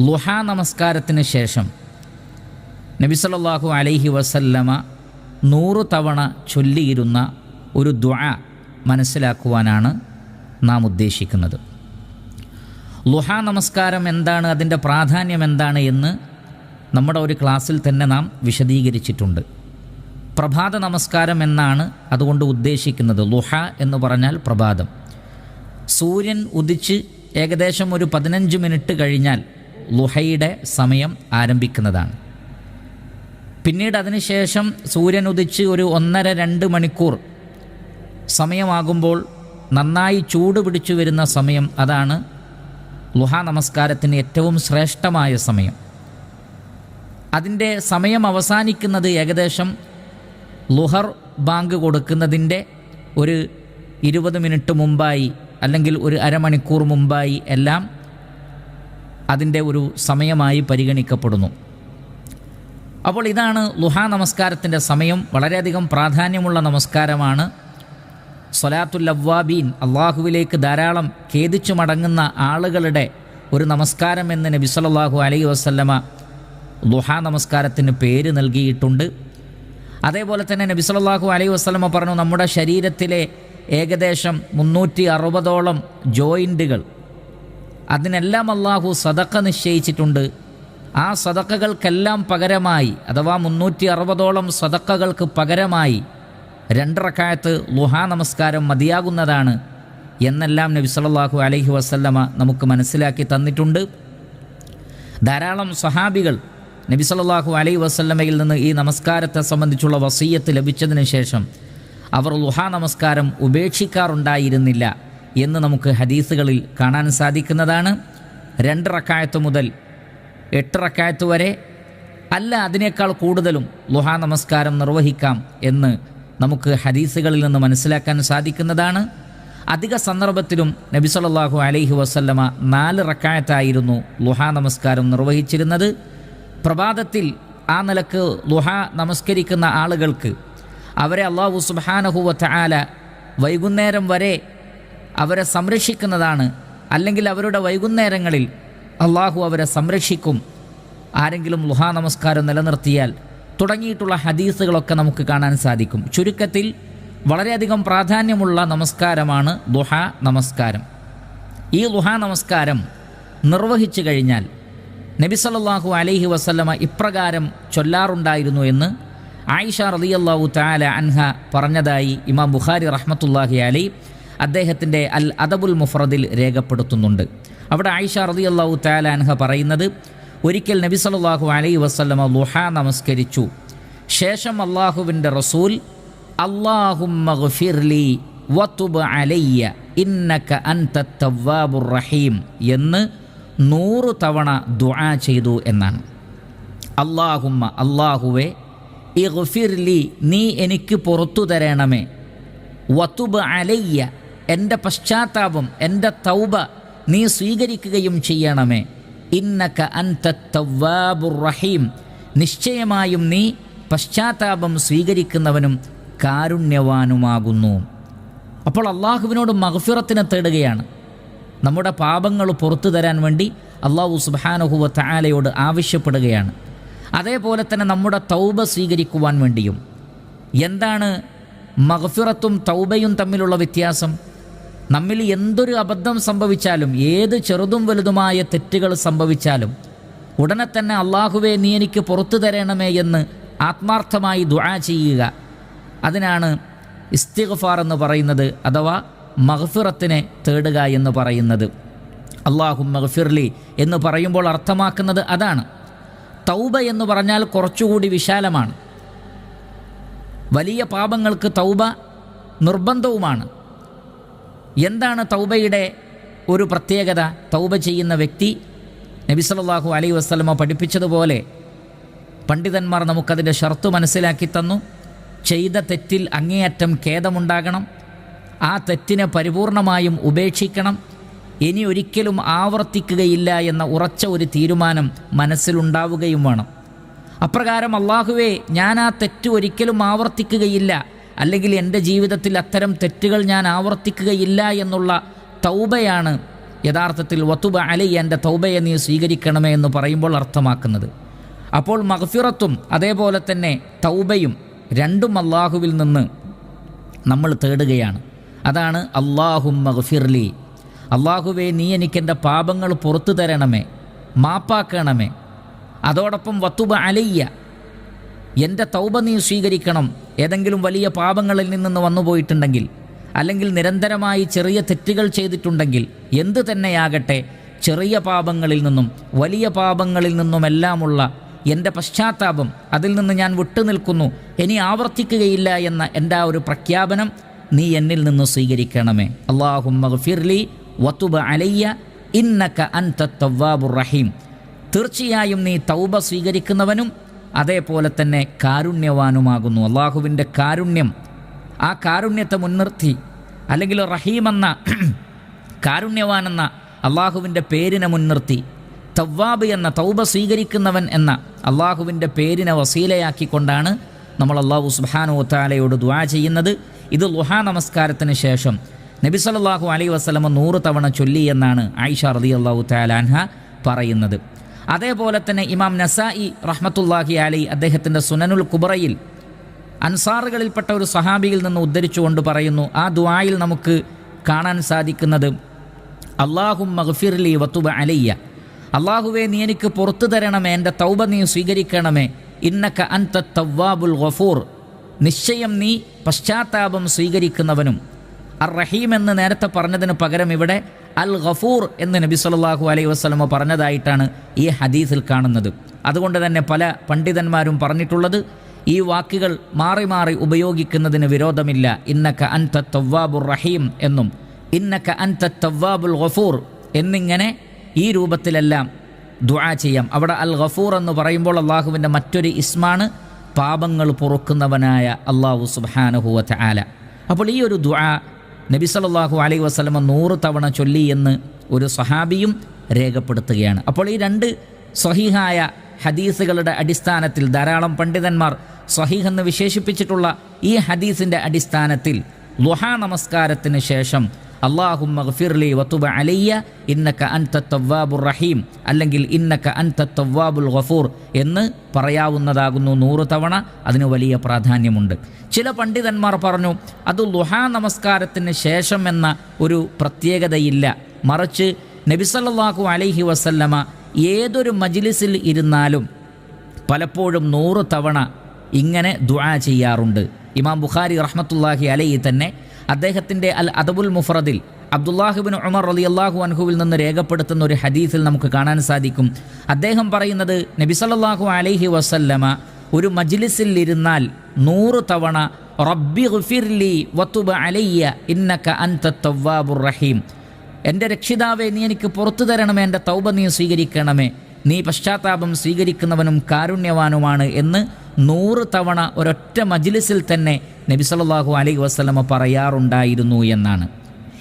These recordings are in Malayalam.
ലുഹാ നമസ്കാരത്തിന് ശേഷം നബി സല്ലല്ലാഹു അലൈഹി വസല്ലമ നൂറ് തവണ ചൊല്ലിയിരുന്ന ഒരു ദ്വ മനസ്സിലാക്കുവാനാണ് നാം ഉദ്ദേശിക്കുന്നത്. ലുഹാ നമസ്കാരം എന്താണ് അതിന്റെ പ്രാധാന്യം എന്താണ് എന്ന് നമ്മുടെ ഒരു ക്ലാസ്സിൽ തന്നെ നാം വിശദീകരിച്ചിട്ടുണ്ട്. പ്രഭാത നമസ്കാരം എന്നാണ് അതുകൊണ്ട് ഉദ്ദേശിക്കുന്നത് ലുഹ എന്ന് പറഞ്ഞാൽ പ്രഭാതം. സൂര്യൻ ഉദിച്ച് ഏകദേശം ഒരു പതിനഞ്ച് മിനിറ്റ് കഴിഞ്ഞാൽ ലുഹയുടെ സമയം ആരംഭിക്കുന്നതാണ്. പിന്നീട് അതിനുശേഷം സൂര്യൻ ഉദിച്ച് ഒരു ഒന്നര രണ്ട് മണിക്കൂർ സമയമാകുമ്പോൾ നന്നായി ചൂട് പിടിച്ചു വരുന്ന സമയം അതാണ് ലുഹ നമസ്കാരത്തിന് ഏറ്റവും ശ്രേഷ്ഠമായ സമയം. അതിന്റെ സമയം അവസാനിക്കുന്നത് ഏകദേശം ലുഹർ ബാങ്ക് കൊടുക്കുന്നതിന്റെ ഒരു ഇരുപത് മിനിറ്റ് മുമ്പായി അല്ലെങ്കിൽ ഒരു അരമണിക്കൂർ മുമ്പായി എല്ലാം അതിന്റെ ഒരു സമയമായി പരിഗണിക്കപ്പെടുന്നു. അപ്പോൾ ഇതാണ് ലുഹാ നമസ്കാരത്തിന്റെ സമയം. വളരെയധികം പ്രാധാന്യമുള്ള നമസ്കാരമാണ്. സൊലാത്തുൽ അവ്വാബീൻ അള്ളാഹുവിലേക്ക് ധാരാളം ഖേദിച്ചു മടങ്ങുന്ന ആളുകളുടെ ഒരു നമസ്കാരം എന്ന് നബി സല്ലല്ലാഹു അലൈഹി വസല്ലമ ലുഹാ നമസ്കാരത്തിന് പേര് നൽകിയിട്ടുണ്ട്. അതേപോലെ തന്നെ നബി സല്ലല്ലാഹു അലൈഹി വസല്ലമ പറഞ്ഞു നമ്മുടെ ശരീരത്തിലെ ഏകദേശം മുന്നൂറ്റി അറുപതോളം ജോയിന്റുകൾ അതിനെല്ലാം അള്ളാഹു സദക്ക നിശ്ചയിച്ചിട്ടുണ്ട്. ആ സദക്കകൾക്കെല്ലാം പകരമായി അഥവാ മുന്നൂറ്റി അറുപതോളം സദക്കകൾക്ക് പകരമായി രണ്ടറക്കായത്ത് ലുഹാ നമസ്കാരം മതിയാകുന്നതാണ് എന്നെല്ലാം നബി സല്ലല്ലാഹു അലഹി വസല്ലമ നമുക്ക് മനസ്സിലാക്കി തന്നിട്ടുണ്ട്. ധാരാളം സഹാബികൾ നബി സല്ലല്ലാഹു അലൈഹി വസല്ലമയിൽ നിന്ന് ഈ നമസ്കാരത്തെ സംബന്ധിച്ചുള്ള വസീയത്ത് ലഭിച്ചതിന് ശേഷം അവർ ലുഹാ നമസ്കാരം ഉപേക്ഷിക്കാറുണ്ടായിരുന്നില്ല. എന്ന് നമുക്ക് ഹദീസുകളിൽ കാണാൻ സാധിക്കുന്നതാണ്. രണ്ട് റക്കായത്ത് മുതൽ എട്ട് റക്കായത്ത് വരെ അല്ല അതിനേക്കാൾ കൂടുതലും ലുഹാ നമസ്കാരം നിർവഹിക്കാം എന്ന് നമുക്ക് ഹദീസുകളിൽ നിന്ന് മനസ്സിലാക്കാൻ സാധിക്കുന്നതാണ്. അധിക സന്ദർഭത്തിലും നബി സല്ലല്ലാഹു അലൈഹി വസല്ലമ നാല് റക്കായത്തായിരുന്നു ലുഹാ നമസ്കാരം നിർവഹിച്ചിരുന്നത്. പ്രഭാതത്തിൽ ആ നിലയ്ക്ക് ലുഹാ നമസ്കരിക്കുന്ന ആളുകൾക്ക് അവരെ അള്ളാഹു സുബാനഹുവ ആല വൈകുന്നേരം വരെ അവരെ സംരക്ഷിക്കുന്നതാണ്. അല്ലെങ്കിൽ അവരുടെ വൈകുന്നേരങ്ങളിൽ അള്ളാഹു അവരെ സംരക്ഷിക്കും. ആരെങ്കിലും ലുഹാ നമസ്കാരം നിലനിർത്തിയാൽ തുടങ്ങിയിട്ടുള്ള ഹദീസുകളൊക്കെ നമുക്ക് കാണാൻ സാധിക്കും. ചുരുക്കത്തിൽ വളരെയധികം പ്രാധാന്യമുള്ള നമസ്കാരമാണ് ദുഹാ നമസ്കാരം. ഈ ലുഹ നമസ്കാരം നിർവഹിച്ചു കഴിഞ്ഞാൽ നബി സല്ലല്ലാഹു അലൈഹി വസല്ലമ ഇപ്രകാരം ചൊല്ലാറുണ്ടായിരുന്നു എന്ന് ആയിഷ റളിയല്ലാഹു താല അൻഹ പറഞ്ഞതായി ഇമാം ബുഖാരി റഹ്മത്തുല്ലാഹി അലൈ അദ്ദേഹത്തിന്റെ അൽ അദബുൽ മുഫ്രദിൽ രേഖപ്പെടുത്തുന്നുണ്ട്. അവിടെ ആയിഷ റതി അള്ളാഹു താലാൻഹ പറയുന്നത് ഒരിക്കൽ നബി സല്ലല്ലാഹു അലൈ വസ്ലമ ലുഹ നമസ്കരിച്ചു. ശേഷം അള്ളാഹുവിന്റെ റസൂൽ വതുബ് അലയ്യ ഇന്നക റഹീം എന്ന് നൂറ് തവണ ദുആ ചെയ്തു എന്നാണ്. അള്ളാഹുമ്മ അള്ളാഹുവെ ഇഗ്ഫിർലി നീ എനിക്ക് പുറത്തു തരണമേ. വത്തുബ് അലയ്യ എന്റെ പശ്ചാത്താപം എന്റെ തൗബ നീ സ്വീകരിക്കുകയും ചെയ്യണമേ. ഇന്നക അൻത നിശ്ചയമായും നീ പശ്ചാത്താപം സ്വീകരിക്കുന്നവനും കാരുണ്യവാനുമാകുന്നു. അപ്പോൾ അള്ളാഹുവിനോട് മഹഫിറത്തിനെ തേടുകയാണ്. നമ്മുടെ പാപങ്ങൾ പുറത്തു തരാൻ വേണ്ടി അള്ളാഹു സുബാനുഹുവ താലയോട് ആവശ്യപ്പെടുകയാണ്. അതേപോലെ തന്നെ നമ്മുടെ തൗബ സ്വീകരിക്കുവാൻ വേണ്ടിയും. എന്താണ് മഹഫിറത്തും തൗബയും തമ്മിലുള്ള വ്യത്യാസം? നമ്മിൽ എന്തൊരു അബദ്ധം സംഭവിച്ചാലും ഏത് ചെറുതും വലുതുമായ തെറ്റുകൾ സംഭവിച്ചാലും ഉടനെ തന്നെ അള്ളാഹുവെ നീ എനിക്ക് പുറത്തു തരണമേ എന്ന് ആത്മാർത്ഥമായി ദുആ ചെയ്യുക. അതിനാണ് ഇസ്തിഗ്ഫാർ എന്ന് പറയുന്നത് അഥവാ മഹഫിറത്തിനെ തേടുക എന്ന് പറയുന്നത്. അള്ളാഹു മഹഫിർലി എന്ന് പറയുമ്പോൾ അർത്ഥമാക്കുന്നത് അതാണ്. തൗബ എന്ന് പറഞ്ഞാൽ കുറച്ചുകൂടി വിശാലമാണ്. വലിയ പാപങ്ങൾക്ക് തൗബ നിർബന്ധവുമാണ്. എന്താണ് തൗബയുടെ ഒരു പ്രത്യേകത? തൗബ ചെയ്യുന്ന വ്യക്തി നബി സല്ലല്ലാഹു അലൈഹി വസല്ലമ പഠിപ്പിച്ചതുപോലെ പണ്ഡിതന്മാർ നമുക്കതിന്റെ ഷർത്ത് മനസ്സിലാക്കി തന്നു. ചെയ്ത തെറ്റിൽ അങ്ങേയറ്റം ഖേദമുണ്ടാകണം. ആ തെറ്റിനെ പരിപൂർണമായും ഉപേക്ഷിക്കണം. ഇനി ഒരിക്കലും ആവർത്തിക്കുകയില്ല എന്ന ഉറച്ച ഒരു തീരുമാനം മനസ്സിലുണ്ടാവുകയും വേണം. അപ്രകാരം അള്ളാഹുവേ ഞാൻ ആ തെറ്റ് ഒരിക്കലും ആവർത്തിക്കുകയില്ല. അല്ലെങ്കിൽ എന്റെ ജീവിതത്തിൽ അത്തരം തെറ്റുകൾ ഞാൻ ആവർത്തിക്കുകയില്ല എന്നുള്ള തൗബയാണ് യഥാർത്ഥത്തിൽ വത്തുബ അലി എന്റെ തൗബയെ നീ സ്വീകരിക്കണമേ എന്ന് പറയുമ്പോൾ അർത്ഥമാക്കുന്നത്. അപ്പോൾ മഹഫിറത്തും അതേപോലെ തന്നെ തൗബയും രണ്ടും അള്ളാഹുവിൽ നിന്ന് നമ്മൾ തേടുകയാണ്. അതാണ് അള്ളാഹും മഹഫിർലി അള്ളാഹുവേ നീ എനിക്കെന്റെ പാപങ്ങൾ പുറത്തു തരണമേ മാപ്പാക്കണമേ. അതോടൊപ്പം വത്തുബ അലയ്യ എന്റെ തൗബ നീ സ്വീകരിക്കണം. ഏതെങ്കിലും വലിയ പാപങ്ങളിൽ നിന്ന് വന്നുപോയിട്ടുണ്ടെങ്കിൽ അല്ലെങ്കിൽ നിരന്തരമായി ചെറിയ തെറ്റുകൾ ചെയ്തിട്ടുണ്ടെങ്കിൽ എന്തു തന്നെയാകട്ടെ ചെറിയ പാപങ്ങളിൽ നിന്നും വലിയ പാപങ്ങളിൽ നിന്നുമെല്ലാമുള്ള എന്റെ പശ്ചാത്താപം അതിൽ നിന്ന് ഞാൻ വിട്ടുനിൽക്കുന്നു ഇനി ആവർത്തിക്കുകയില്ല എന്ന എന്റെ ആ ഒരു പ്രഖ്യാപനം നീ എന്നിൽ നിന്ന് സ്വീകരിക്കണമേ. അള്ളാഹുമ്മ വത്തുബ അലയ്യ ഇന്നക്ക അൻ തവ്വാബുർ റഹീം. തീർച്ചയായും നീ തൗബ സ്വീകരിക്കുന്നവനും അതേപോലെ തന്നെ കാരുണ്യവാനുമാകുന്നു. അള്ളാഹുവിന്റെ കാരുണ്യം. ആ കാരുണ്യത്തെ മുൻനിർത്തി അല്ലെങ്കിൽ റഹീം എന്ന കാരുണ്യവാൻ എന്ന അള്ളാഹുവിന്റെ പേരിനെ മുൻനിർത്തി. തവ്വാബ് എന്ന തൗബ സ്വീകരിക്കുന്നവൻ എന്ന അള്ളാഹുവിന്റെ പേരിനെ വസീലയാക്കിക്കൊണ്ടാണ് നമ്മൾ അള്ളാഹു സുബാനു താലയോട് ദ്വാ ചെയ്യുന്നത്. ഇത് ലുഹാ നമസ്കാരത്തിന് ശേഷം നബി സല്ലല്ലാഹു അലൈ വസല്ലമ നൂറ് തവണ ചൊല്ലി എന്നാണ് ആയിഷ റതി അള്ളാഹു താലാൻഹ പറയുന്നത്. അതേപോലെ തന്നെ ഇമാം നസായി റഹ്മത്തുല്ലാഹി അലി അദ്ദേഹത്തിന്റെ സുനനുൽ കുബറയിൽ അൻസാറുകളിൽപ്പെട്ട ഒരു സഹാബിയിൽ നിന്ന് ഉദ്ധരിച്ചുകൊണ്ട് പറയുന്നു ആ ദുആയിൽ നമുക്ക് കാണാൻ സാധിക്കുന്നത് അള്ളാഹും മഹ്ഫിർലി വത്തുബ അലയ്യ. അള്ളാഹുവെ നീ എനിക്ക് പുറത്തു തരണമേ എന്റെ തൗബ നീ സ്വീകരിക്കണമേ. ഇന്നക്ക അൻത തവ്വാബുൽ ഗഫൂർ. നിശ്ചയം നീ പശ്ചാത്താപം സ്വീകരിക്കുന്നവനും അർ റഹീം എന്ന് നേരത്തെ പറഞ്ഞതിന് പകരം ഇവിടെ അൽ ഗഫൂർ എന്ന് നബി സല്ലാഹു അലൈഹി വസ്ലമ പറഞ്ഞതായിട്ടാണ് ഈ ഹദീസിൽ കാണുന്നത്. അതുകൊണ്ട് തന്നെ പല പണ്ഡിതന്മാരും പറഞ്ഞിട്ടുള്ളത് ഈ വാക്കുകൾ മാറി മാറി ഉപയോഗിക്കുന്നതിന് വിരോധമില്ല. ഇന്നക്ക അൻത തവ്വാബുർ റഹീം എന്നും ഇന്നക്ക അൻത തവ്വാബുൽ ഗഫൂർ എന്നിങ്ങനെ ഈ രൂപത്തിലെല്ലാം ദുആ ചെയ്യാം. അവിടെ അൽ ഗഫൂർ എന്ന് പറയുമ്പോൾ അള്ളാഹുവിന്റെ മറ്റൊരു ഇസ്മാണ് പാപങ്ങൾ പൊറുക്കുന്നവനായ അള്ളാഹു സുബാനഹുവത്ത് ആല അപ്പോൾ ഈ ഒരു ദുആ നബി സല്ലല്ലാഹു അലൈ വസ്ലമ നൂറ് തവണ ചൊല്ലി എന്ന് ഒരു സഹാബിയും രേഖപ്പെടുത്തുകയാണ്. അപ്പോൾ ഈ രണ്ട് സ്വഹീഹായ ഹദീസുകളുടെ അടിസ്ഥാനത്തിൽ ധാരാളം പണ്ഡിതന്മാർ സ്വഹീഹ് എന്ന് വിശേഷിപ്പിച്ചിട്ടുള്ള ഈ ഹദീസിന്റെ അടിസ്ഥാനത്തിൽ ലുഹാ നമസ്കാരത്തിന് ശേഷം അള്ളാഹു മഗ്ഫിർലി വത്തുബ അലയ്യ ഇന്നക അൻത തവ്വാബുർ റഹീം. അല്ലെങ്കിൽ ഇന്നക അൻത തവ്വാബുൽ ഗഫൂർ എന്ന് പറയാവുന്നതാകുന്നു നൂറ് തവണ. അതിന് വലിയ പ്രാധാന്യമുണ്ട്. ചില പണ്ഡിതന്മാർ പറഞ്ഞു അത് ലുഹാ നമസ്കാരത്തിന് ശേഷം എന്ന ഒരു പ്രത്യേകതയില്ല. മറിച്ച് നബിസല്ലാഹു അലൈഹി വസല്ലമ ഏതൊരു മജ്ലിസിൽ ഇരുന്നാലും പലപ്പോഴും നൂറ് തവണ ഇങ്ങനെ ദുആ ചെയ്യാറുണ്ട്. ഇമാം ബുഖാരി റഹ്മത്തുല്ലാഹി അലൈഹി തന്നെ അദ്ദേഹത്തിന്റെ അൽ അദബുൽ മുഫറദിൽ അബ്ദുല്ലാഹിബിൻ ഉമർ അലി അള്ളാഹു അൻഹുവിൽ നിന്ന് രേഖപ്പെടുത്തുന്ന ഒരു ഹദീസിൽ നമുക്ക് കാണാൻ സാധിക്കും. അദ്ദേഹം പറയുന്നത് നബിസല്ലാഹു അലൈഹി വസല്ലമ ഒരു മജ്ലിസിൽ ഇരുന്നാൽ നൂറ് തവണ റബ്ബി ഗുഫിർലി വത്തുബ അലയ്യ ഇന്നക്ക അൻത തവ്വാബുർ റഹീം. എന്റെ രക്ഷിതാവെ നീ എനിക്ക് പുറത്തു തരണമേ എന്റെ തൗബ നീ സ്വീകരിക്കണമേ. നീ പശ്ചാത്താപം സ്വീകരിക്കുന്നവനും കാരുണ്യവാനുമാണ് എന്ന് നൂറ് തവണ ഒരൊറ്റ മജ്ലിസിൽ തന്നെ നബി സല്ലല്ലാഹു അലൈഹി വസല്ലമ പറയാറുണ്ടായിരുന്നു എന്നാണ്.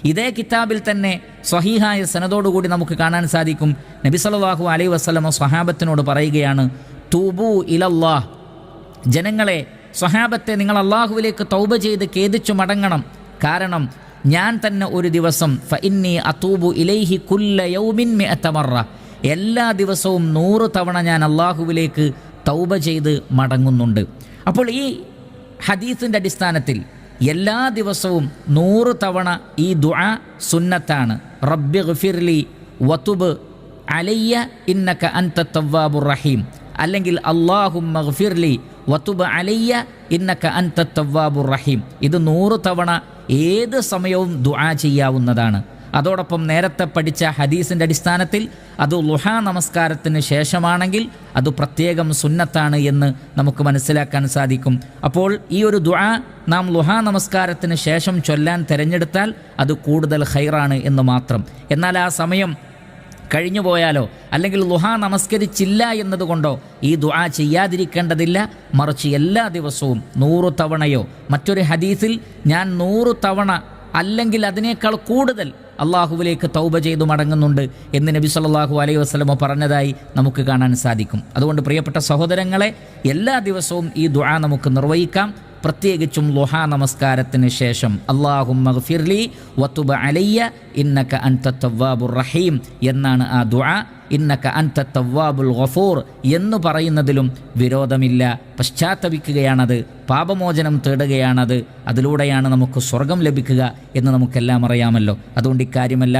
ഇതേ കിതാബിൽ തന്നെ സ്വഹീഹായ സനതോടുകൂടി നമുക്ക് കാണാൻ സാധിക്കും. നബി സല്ലല്ലാഹു അലൈഹി വസല്ലമ സ്വഹാബത്തിനോട് പറയുകയാണ് തൂബു ഇലല്ലാഹ്. ജനങ്ങളെ സ്വഹാബത്തെ നിങ്ങൾ അള്ളാഹുവിലേക്ക് തൗബ ചെയ്ത് ഖേദിച്ചു മടങ്ങണം. കാരണം ഞാൻ തന്നെ ഒരു ദിവസം ഫ ഇന്നി അതൂബു ഇലൈഹി കുല്ല യൗമിൻ മെത്തമറ എല്ലാ ദിവസവും നൂറ് തവണ ഞാൻ അള്ളാഹുവിലേക്ക് തൗബ ചെയ്ത് മടങ്ങുന്നുണ്ട്. അപ്പോൾ ഈ ഹദീസിന്റെ അടിസ്ഥാനത്തിൽ എല്ലാ ദിവസവും നൂറ് തവണ ഈ ദുആ സുന്നത്താണ്. റബ്ബി ഗഫിർലി വതുബ് അലയ്യ ഇന്നക അൻത തവ്വാബുർ റഹീം. അല്ലെങ്കിൽ അള്ളാഹും മഗ്ഫിർലി വതുബ് അലയ്യ ഇന്നക അൻത തവ്വാബുർ റഹീം. ഇത് നൂറ് തവണ ഏത് സമയവും ദുആ ചെയ്യാവുന്നതാണ്. അതോടൊപ്പം നേരത്തെ പഠിച്ച ഹദീസിന്റെ അടിസ്ഥാനത്തിൽ അത് ലുഹാ നമസ്കാരത്തിന് ശേഷമാണെങ്കിൽ അത് പ്രത്യേകം സുന്നത്താണ് എന്ന് നമുക്ക് മനസ്സിലാക്കാൻ സാധിക്കും. അപ്പോൾ ഈ ഒരു ദുആ നാം ലുഹാ നമസ്കാരത്തിന് ശേഷം ചൊല്ലാൻ തിരഞ്ഞെടുത്താൽ അത് കൂടുതൽ ഹൈറാണ് എന്ന് മാത്രം. എന്നാൽ ആ സമയം കഴിഞ്ഞു പോയാലോ അല്ലെങ്കിൽ ലുഹ നമസ്കരിച്ചില്ല എന്നതുകൊണ്ടോ ഈ ദുആ ചെയ്യാതിരിക്കേണ്ടതില്ല. മറിച്ച് എല്ലാ ദിവസവും നൂറു തവണയോ മറ്റൊരു ഹദീസിൽ ഞാൻ നൂറു തവണ അല്ലെങ്കിൽ അതിനേക്കാൾ കൂടുതൽ അള്ളാഹുവിലേക്ക് തൗബ ചെയ്തു മടങ്ങുന്നുണ്ട് എന്ന് നബി സല്ലാഹു അലൈഹി വസല്ലമ പറഞ്ഞതായി നമുക്ക് കാണാൻ സാധിക്കും. അതുകൊണ്ട് പ്രിയപ്പെട്ട സഹോദരങ്ങളെ എല്ലാ ദിവസവും ഈ ദുആ നമുക്ക് നിർവഹിക്കാം. പ്രത്യേകിച്ചും ലുഹാ നമസ്കാരത്തിന് ശേഷം അള്ളാഹു മഗ്ഫിർലി വത്തുബ അലയ്യ ഇന്നക്ക അൻതത്തവ്വാബുർ റഹീം എന്നാണ് ആ ദുആ ഇന്നക്ക അൻത തവ്വാബുൽ ഗഫൂർ എന്ന് പറയുന്നതിലും വിരോധമില്ല. പശ്ചാത്തപിക്കുകയാണത് പാപമോചനം തേടുകയാണത് അതിലൂടെയാണ് നമുക്ക് സ്വർഗം ലഭിക്കുക എന്ന് നമുക്കെല്ലാം അറിയാമല്ലോ. അതുകൊണ്ട് ഇക്കാര്യമെല്ലാം